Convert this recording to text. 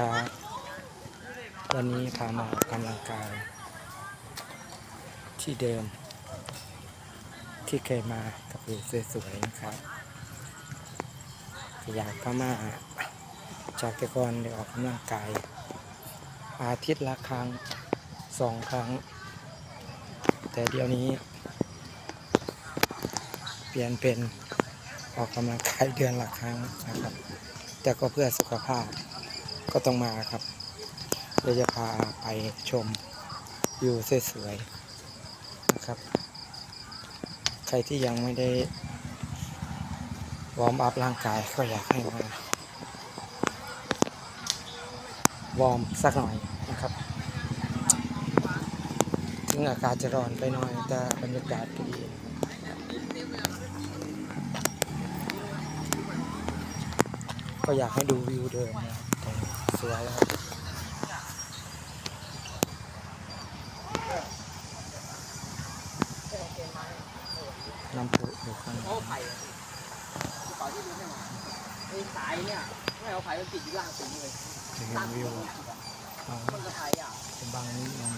ครับ วันนี้พามาออกกำลังกาย ที่เดิม ที่เคยมากับวิวสวยๆนะครับ อยากพามาจากแต่ก่อนได้ออกกำลังกาย อาทิตย์ละครั้งสองครั้ง แต่เดี๋ยวนี้ เปลี่ยนเป็นออกกำลังกายเดือนละครั้งนะครับ แต่ก็เพื่อสุขภาพ ก็ต้องมาครับเดี๋ยวจะพาไปชมวิวสวยๆนะครับ ใครที่ยังไม่ได้วอร์มอัพร่างกายก็อยากให้มาวอร์มสักหน่อยนะครับ ถึงอากาศจะร้อนไปหน่อยแต่บรรยากาศก็ดีนะครับ ก็อยากให้ดูวิวเดิมนะครับสวยแล้วน้ำพุอยู่ข้างในเอาไผ่ต่อที่รู้ไม่มาไอ้สายเนี่ยไม่เอาไผ่มันติดอยู่ล่างสุดเลยจะเห็นวิวของต้นกระไผ่อะเป็นบางนิดนึง